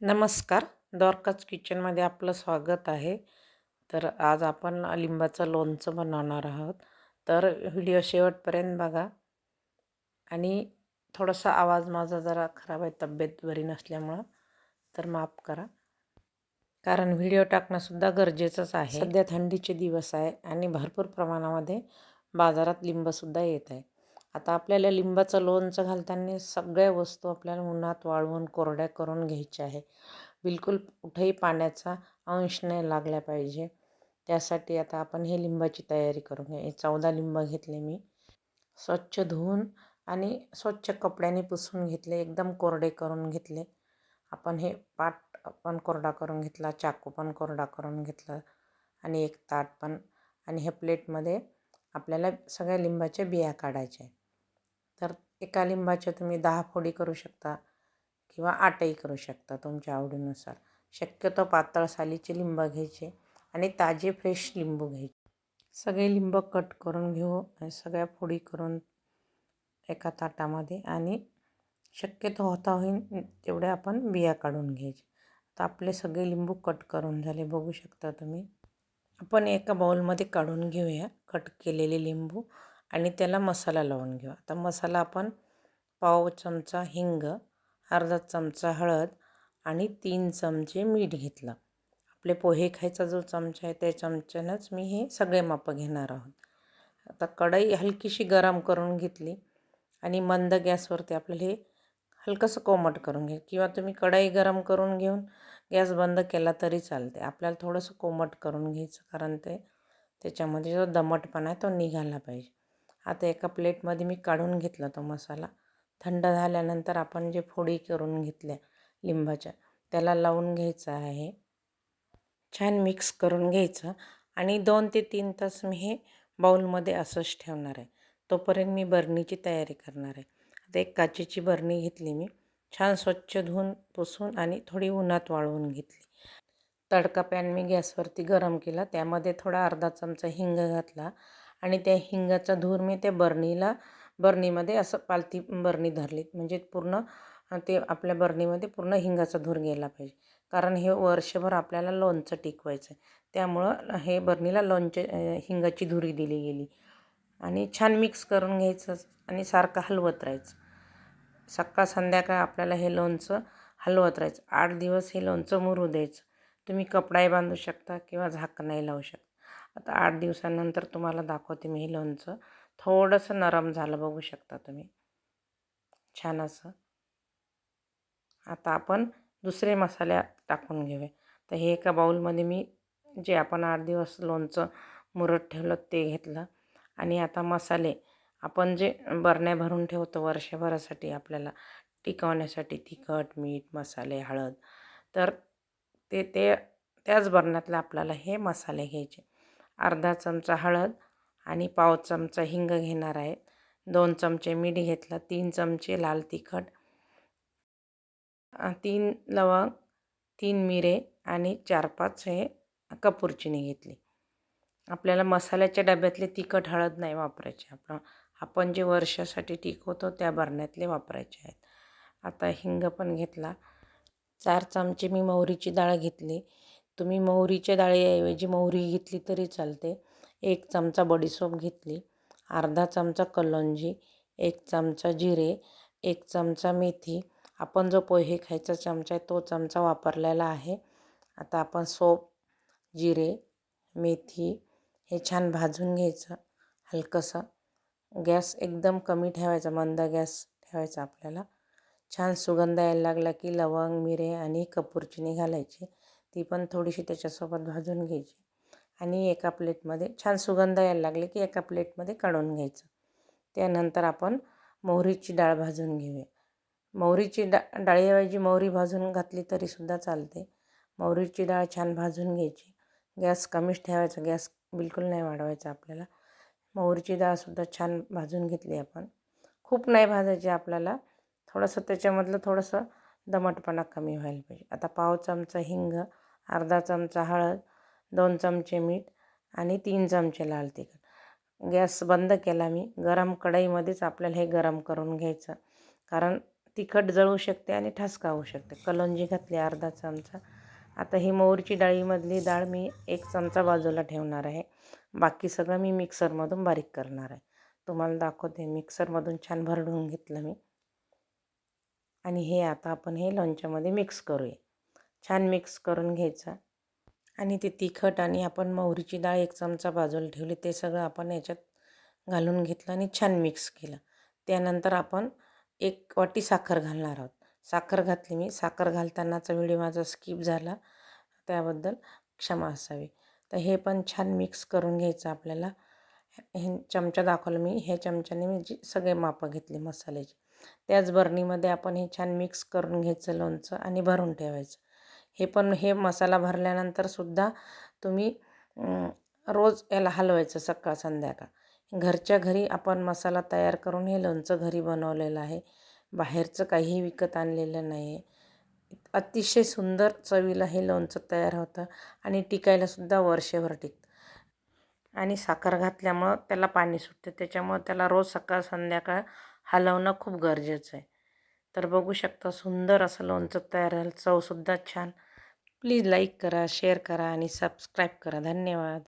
नमस्कार. द्वारकाच किचनमध्ये आपलं स्वागत आहे. तर आज आपण लिंबाचं लोणचं बनवणार आहोत. तर व्हिडिओ शेवटपर्यंत बघा. आणि थोडासा आवाज माझा जरा खराब आहे तब्येत बरी नसल्यामुळं. तर माफ करा. कारण व्हिडिओ टाकणंसुद्धा गरजेचंच आहे. सध्या थंडीचे दिवस आहे आणि भरपूर प्रमाणामध्ये बाजारात लिंबसुद्धा येत आहे. आता आपल्याला लिंबाचं लोणचं घालताना सगळ्या वस्तू आपल्याला उन्हात वाळवून कोरड्या करून घ्यायच्या आहे. बिलकुल कुठेही पाण्याचा अंश नाही लागला पाहिजे. त्यासाठी आता आपण हे लिंबाची तयारी करून घ्या. चौदा लिंब घेतले मी. स्वच्छ धुवून आणि स्वच्छ कपड्याने पुसून घेतले. एकदम कोरडे करून घेतले. आपण हे पाट पण कोरडा करून घेतला. चाकू पण कोरडा करून घेतला. आणि एक ताट पण. आणि हे प्लेटमध्ये आपल्याला सगळ्या लिंबाच्या बिया काढायच्या तर एका लिंबाच्या तुम्ही दहा फोडी करू शकता किंवा आठही करू शकता तुमच्या आवडीनुसार. शक्यतो पातळ सालीचे लिंब घ्यायचे आणि ताजे फ्रेश लिंबू घ्यायचे. सगळे लिंब कट करून घेऊ आणि सगळ्या फोडी करून एका ताटामध्ये आणि शक्यतो होता होईल तेवढ्या आपण बिया काढून घ्यायचे. आता आपले सगळे लिंबू कट करून झाले बघू शकता तुम्ही. आपण एका बाऊलमध्ये काढून घेऊया. कट केलेले लिंबू आणि त्याला मसाला लावून घेऊ. आता मसाला आपण पाव चमचा हिंग अर्धा चमचा हळद आणि तीन चमचे मीठ घेतलं. आपले पोहे खायचा जो चमचा आहे त्या चमच्यानंच मी हे सगळे मापं घेणार आहोत. आता कढई हलकीशी गरम करून घेतली आणि मंद गॅसवरती आपल्याला हे हलकंसं कोमट करून घे. किंवा तुम्ही कढई गरम करून घेऊन गॅस बंद केला तरी चालते. आपल्याला थोडंसं कोमट करून घ्यायचं कारण ते त्याच्यामध्ये जो दमटपणा आहे तो निघाला पाहिजे. आता एका प्लेटमध्ये मी काढून घेतला तो मसाला. थंड झाल्यानंतर आपण जे फोडी करून घेतल्या लिंबाच्या त्याला लावून घ्यायचं आहे. छान मिक्स करून घ्यायचं आणि दोन ते तीन तास मी हे बाऊलमध्ये असंच ठेवणार आहे. तोपर्यंत मी बरणीची तयारी करणार आहे. आता एक काचेची बरणी घेतली मी. छान स्वच्छ धुवून पुसून आणि थोडी उन्हात वाळवून घेतली. तडका पॅन मी गॅसवरती गरम केला. त्यामध्ये थोडा अर्धा चमचा हिंग घातला. आणि त्या हिंगाचा धूर मी त्या बरणीला बरणीमध्ये असं पालती बरणी धरली. म्हणजे पूर्ण ते आपल्या बरणीमध्ये पूर्ण हिंगाचा धूर गेला पाहिजे. कारण हे वर्षभर आपल्याला लोणचं टिकवायचं आहे त्यामुळं हे बरणीला लोणचे हिंगाची धुरी दिली गेली. आणि छान मिक्स करून घ्यायचं आणि सारखं हलवत राहायचं. सकाळ संध्याकाळ आपल्याला हे लोणचं हलवत राहायचं. आठ दिवस हे लोणचं मुरू द्यायचं. तुम्ही कपडाही बांधू शकता किंवा झाकणही लावू शकता. आता आठ दिवसानंतर तुम्हाला दाखवते मी हे लोणचं. थोडंसं नरम झालं बघू शकता तुम्ही. छान असं. आता आपण दुसरे मसाले टाकून घेऊया. तर हे एका बाऊलमध्ये मी जे आपण आठ दिवस लोणचं मुरत ठेवलं ते घेतलं. आणि आता मसाले आपण जे बरण्या भरून ठेवतो वर्षभरासाठी आपल्याला टिकवण्यासाठी तिखट मीठ मसाले हळद. तर ते ते त्याच बरण्यातले आपल्याला हे मसाले घ्यायचे. अर्धा चमचा हळद आणि पाव चमचा हिंग घेणार आहे. दोन चमचे मीठ घेतलं तीन चमचे लाल तिखट तीन लवंग तीन मिरे आणि चार पाच हे कपूरचिनी घेतली. आपल्याला मसाल्याच्या डब्यातले तिखट हळद नाही वापरायचे आपण. आपण जे वर्षासाठी टिकवतो त्या बरण्यातले वापरायचे आहेत. आता हिंग पण घेतला. चार चमचे मी मोहरीची डाळ घेतली. तुम्ही मोहरीच्या डाळीऐवजी मोहरी घेतली तरी चालते. एक चमचा बडीसोप घेतली. अर्धा चमचा कलोंजी. एक चमचा जिरे. एक चमचा मेथी. आपण जो पोहे खायचा चमचा आहे तो चमचा वापरलेला आहे. आता आपण सोप जिरे मेथी हे छान भाजून घ्यायचं. हलकंसं. गॅस एकदम कमी ठेवायचा. मंद गॅस ठेवायचा आपल्याला. छान सुगंध यायला लागला की लवंग मिरे आणि कपूरचिनी घालायची. ती पण थोडीशी त्याच्यासोबत भाजून घ्यायची. आणि एका प्लेटमध्ये छान सुगंध यायला लागले की एका प्लेटमध्ये काढून घ्यायचं. त्यानंतर आपण मोहरीची डाळ भाजून घेऊया. मोहरीची डा डाळीऐवजी मोहरी भाजून घातली तरीसुद्धा चालते. मोहरीची डाळ छान भाजून घ्यायची. गॅस कमीच ठेवायचा गॅस बिलकुल नाही वाढवायचा आपल्याला. मोहरीची डाळसुद्धा छान भाजून घेतली आपण. खूप नाही भाजायची आपल्याला. थोडंसं त्याच्यामधलं थोडंसं दमटपणा कमी व्हायला पाहिजे. आता पाव चमचा हिंग अर्धा चमचा हळद दोन चमचे मीठ आणि तीन चमचे लाल तिखट. गॅस बंद केला मी. गरम कढईमध्येच आपल्याला हे गरम करून घ्यायचं. कारण तिखट जळू शकते आणि ठसका होऊ शकते. कलंजी घातली अर्धा चमचा. आता ही मोहरीची डाळीमधली डाळ मी एक चमचा बाजूला ठेवणार आहे. बाकी सगळं मी मिक्सरमधून बारीक करणार आहे. तुम्हाला दाखवते. मिक्सरमधून छान भरडून घेतलं मी. आणि हे आता आपण हे लोणच्यामध्ये मिक्स करूया. छान मिक्स करून घ्यायचं. आणि ते तिखट आणि आपण मोहरीची डाळ एक चमचा बाजूला ठेवली ते सगळं आपण याच्यात घालून घेतलं आणि छान मिक्स केलं. त्यानंतर आपण एक वाटी साखर घालणार आहोत. साखर घातली मी. साखर घालतानाचा व्हिडिओ माझा स्किप झाला. त्याबद्दल क्षमा असावी. तर हे पण छान मिक्स करून घ्यायचं आपल्याला. हे चमचा दाखवलं मी. ह्या चमच्याने मी जी सगळे मापं घेतले मसाल्याचे. त्याच बरणीमध्ये आपण हे छान मिक्स करून घ्यायचं लोणचं आणि भरून ठेवायचं. हे पण हे मसाला भरल्यानंतर सुद्धा तुम्ही रोज याला हलवायचं सकाळ संध्याकाळ. घरच्या घरी आपण मसाला तयार करून हे लोणचं घरी बनवलेलं आहे. बाहेरचं काहीही विकत आणलेलं नाही आहे अतिशय सुंदर चवीला हे लोणचं तयार होतं आणि टिकायलासुद्धा वर्षभर टिकतं. आणि साखर घातल्यामुळं त्याला पाणी सुटते. त्याच्यामुळं त्याला रोज सकाळ संध्याकाळ हलवणं खूप गरजेचं आहे. तर बघू शकता सुंदर असं लोणचं तयार झालं. चवसुद्धा छान. प्लीज लाईक करा शेअर करा आणि सबस्क्राईब करा. धन्यवाद.